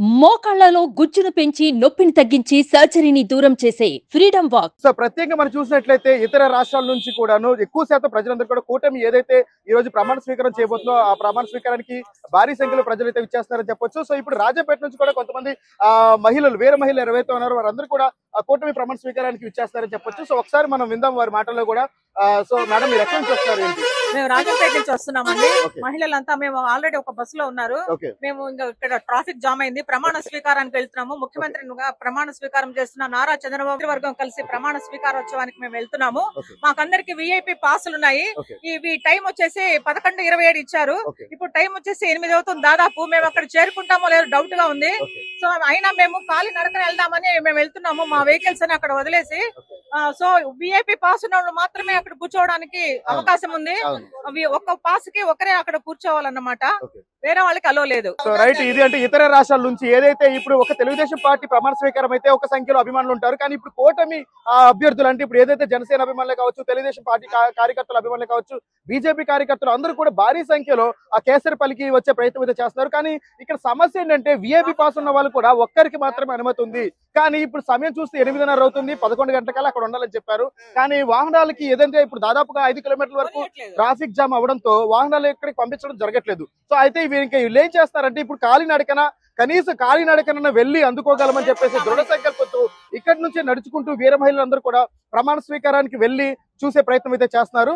మోకాళ్ళలో గుజ్జును పెంచి నొప్పిని తగ్గించి సర్జరీని దూరం చేసే ఫ్రీడమ్ వాక్. సో ప్రత్యేకంగా మనం చూసినట్లయితే ఇతర రాష్ట్రాల నుంచి కూడాను ఎక్కువ శాతం ప్రజలందరూ కూడా కూటమి ఏదైతే ఈ రోజు ప్రమాణ స్వీకారం చేయబోతుందో ఆ ప్రమాణ స్వీకారానికి భారీ సంఖ్యలో ప్రజలు అయితే ఇచ్చేస్తారని చెప్పొచ్చు. సో ఇప్పుడు రాజపేట నుంచి కూడా కొంతమంది ఆ మహిళలు వేరే మహిళలు ఎవరైతే ఉన్నారో వారందరూ కూడా కూటమి ప్రమాణ స్వీకారానికి ఇచ్చేస్తారని చెప్పొచ్చు. సో ఒకసారి మనం విందాం వారి మాటల్లో కూడా. సో మేడం మీరు ఎక్కడి నుంచి వస్తారు ఏంటి? మేము రాజంపేట నుంచి వస్తున్నామండి. మహిళలంతా మేము ఆల్రెడీ ఒక బస్లో ఉన్నారు మేము ఇంకా ఇక్కడ ట్రాఫిక్ జామ్ అయింది. ప్రమాణ స్వీకారానికి వెళ్తున్నాము. ముఖ్యమంత్రిగా ప్రమాణ స్వీకారం చేస్తున్న నారా చంద్రబాబు వర్గం కలిసి ప్రమాణ స్వీకారోత్సవానికి మేము వెళ్తున్నాము. మాకందరికి విఐపి పాసులు ఉన్నాయి. ఇవి టైం వచ్చేసి పదకొండు ఇరవై ఏడు ఇచ్చారు. ఇప్పుడు టైం వచ్చేసి ఎనిమిది అవుతుంది దాదాపు. మేము అక్కడ చేరుకుంటామో లేదో డౌట్గా ఉంది. సో అయినా మేము ఖాళీ నడకన వెళ్దామని మేము వెళ్తున్నాము. మా వెహికల్స్ అని అక్కడ వదిలేసి ఆ, సో విఐపి పాస్ ఉన్న వాళ్ళు మాత్రమే అక్కడ కూర్చోవడానికి అవకాశం ఉంది. ఒక్క పాస్కి ఒకరే అక్కడ కూర్చోవాలన్నమాట. వేరే వాళ్ళకి అలో లేదు. సో రైట్ ఇది అంటే ఇతర రాష్ట్రాల నుంచి ఏదైతే ఇప్పుడు ఒక తెలుగుదేశం పార్టీ ప్రమాణ స్వీకారం అయితే ఒక సంఖ్యలో అభిమానులు ఉంటారు. కానీ ఇప్పుడు కూటమి ఆ, అభ్యర్థులు అంటే ఇప్పుడు ఏదైతే జనసేన అభిమానులే కావచ్చు తెలుగుదేశం పార్టీ కార్యకర్తల అభిమానులే కావచ్చు బీజేపీ కార్యకర్తలు అందరూ కూడా భారీ సంఖ్యలో ఆ కేసరిపల్లికి వచ్చే ప్రయత్నం అయితే చేస్తున్నారు. కానీ ఇక్కడ సమస్య ఏంటంటే విఐపి పాస్ ఉన్న వాళ్ళు కూడా ఒక్కరికి మాత్రమే అనుమతి ఉంది. కానీ ఇప్పుడు సమయం చూస్తే ఎనిమిదిన్నర అవుతుంది పదకొండు గంటలకల్లా అక్కడ ఉండాలని చెప్పారు. కానీ వాహనాలకి ఏదంటే ఇప్పుడు దాదాపుగా ఐదు కిలోమీటర్ల వరకు ట్రాఫిక్ జామ్ అవడంతో వాహనాలు ఎక్కడికి పంపించడం జరగట్లేదు. సో అయితే ఇవి ఇంకా వీళ్ళు ఏం చేస్తారంటే ఇప్పుడు కాలినడకన కనీసం కాలినడకన వెళ్ళి అందుకోగలమని చెప్పేసి దృఢ సంకల్పంతో ఇక్కడి నుంచే నడుచుకుంటూ వీర మహిళలందరూ కూడా ప్రమాణ స్వీకారానికి వెళ్ళి చూసే ప్రయత్నం అయితే చేస్తున్నారు.